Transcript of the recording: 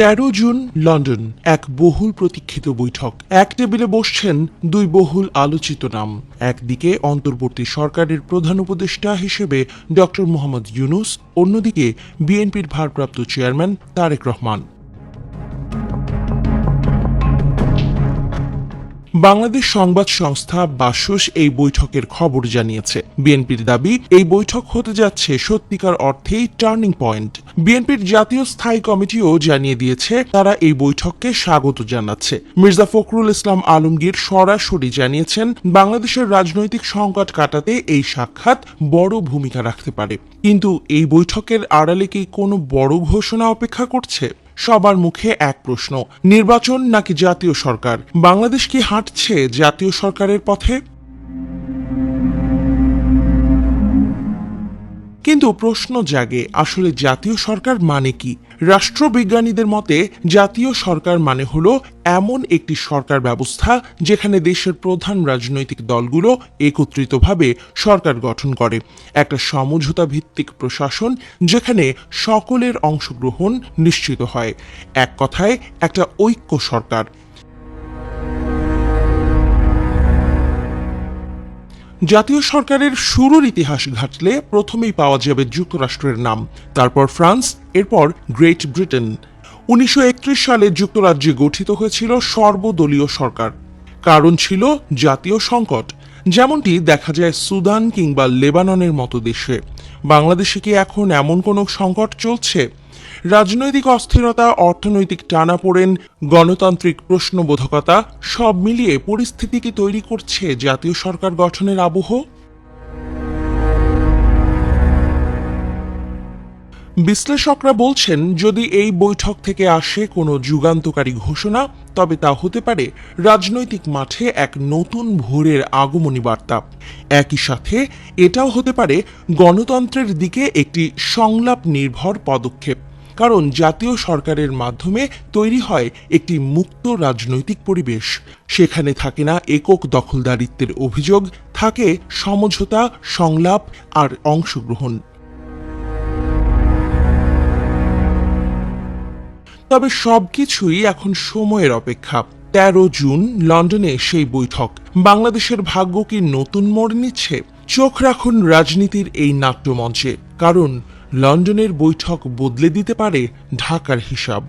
তেরো June, London, এক বহুল প্রতীক্ষিত বৈঠক। এক টেবিলে বসছেন দুই বহুল আলোচিত নাম। একদিকে অন্তর্বর্তী সরকারের প্রধান উপদেষ্টা হিসেবে ডক্টর মোহাম্মদ ইউনুস, অন্যদিকে বিএনপির ভারপ্রাপ্ত চেয়ারম্যান তারেক রহমান। বাংলাদেশ সংবাদ সংস্থা বাসস এই বৈঠকের খবর জানিয়েছে। বিএনপির দাবি, এই বৈঠক হতে যাচ্ছে সত্যিকার অর্থেই টার্নিং পয়েন্ট। বিএনপির জাতীয় স্থায়ী কমিটিও জানিয়ে দিয়েছে, তারা এই বৈঠককে স্বাগত জানাচ্ছে। মির্জা ফখরুল ইসলাম আলমগীর সরাসরি জানিয়েছেন, বাংলাদেশের রাজনৈতিক সংকট কাটাতে এই সাক্ষাৎ বড় ভূমিকা রাখতে পারে। কিন্তু এই বৈঠকের আড়ালে কি কোনো বড় ঘোষণা অপেক্ষা করছে? সবার মুখে এক প্রশ্ন নির্বাচন নাকি জাতীয় সরকার? বাংলাদেশ কি হাঁটছে জাতীয় সরকারের পথে? কিন্তু প্রশ্ন জাগে, আসলে জাতীয় সরকার মানে কি? রাষ্ট্রবিজ্ঞানীদের মতে, জাতীয় সরকার মানে হল এমন একটি সরকার ব্যবস্থা যেখানে দেশের প্রধান রাজনৈতিক দলগুলো একত্রিতভাবে সরকার গঠন করে। একটা সমঝোতা ভিত্তিক প্রশাসন যেখানে সকলের অংশগ্রহণ নিশ্চিত হয়। এক কথায়, একটা ঐক্য সরকার। জাতীয় সরকারের শুরুর ইতিহাস ঘাটলে প্রথমেই পাওয়া যাবে যুক্তরাষ্ট্রের নাম, তারপর ফ্রান্স, এরপর গ্রেট ব্রিটেন। উনিশশো একত্রিশ সালে যুক্তরাজ্যে গঠিত হয়েছিল সর্বদলীয় সরকার। কারণ ছিল জাতীয় সংকট, যেমনটি দেখা যায় সুদান কিংবা লেবাননের মতো দেশে। বাংলাদেশে কি এখন এমন কোনো সংকট চলছে? রাজনৈতিক অস্থিরতা, অর্থনৈতিক টানাপোড়েন, গণতান্ত্রিক প্রশ্নবোধকতা, সব মিলিয়ে পরিস্থিতি কি তৈরি করছে জাতীয় সরকার গঠনের আবহ? বিশ্লেষকরা বলছেন, যদি এই বৈঠক থেকে আসে কোনো যুগান্তকারী ঘোষণা, তবে তা হতে পারে রাজনৈতিক মাঠে এক নতুন ভোরের আগমনী বার্তা। একই সাথে, এটাও হতে পারে গণতন্ত্রের দিকে একটি সংলাপ নির্ভর পদক্ষেপ। কারণ জাতীয় সরকারের মাধ্যমে তৈরি হয় একটি মুক্ত রাজনৈতিক পরিবেশ। সেখানে থাকে না একক দখলদারিত্বের অভিযোগ, থাকে সমঝোতা, সংলাপ আর অংশগ্রহণ। তবে সবকিছুই এখন সময়ের অপেক্ষা। তেরো জুন, লন্ডনে সেই বৈঠক। বাংলাদেশের ভাগ্য কি নতুন মোড় নিচ্ছে? চোখ রাখুন রাজনীতির এই নাট্যমঞ্চে। কারণ লন্ডনের বৈঠক বদলে দিতে পারে ঢাকার হিসাব।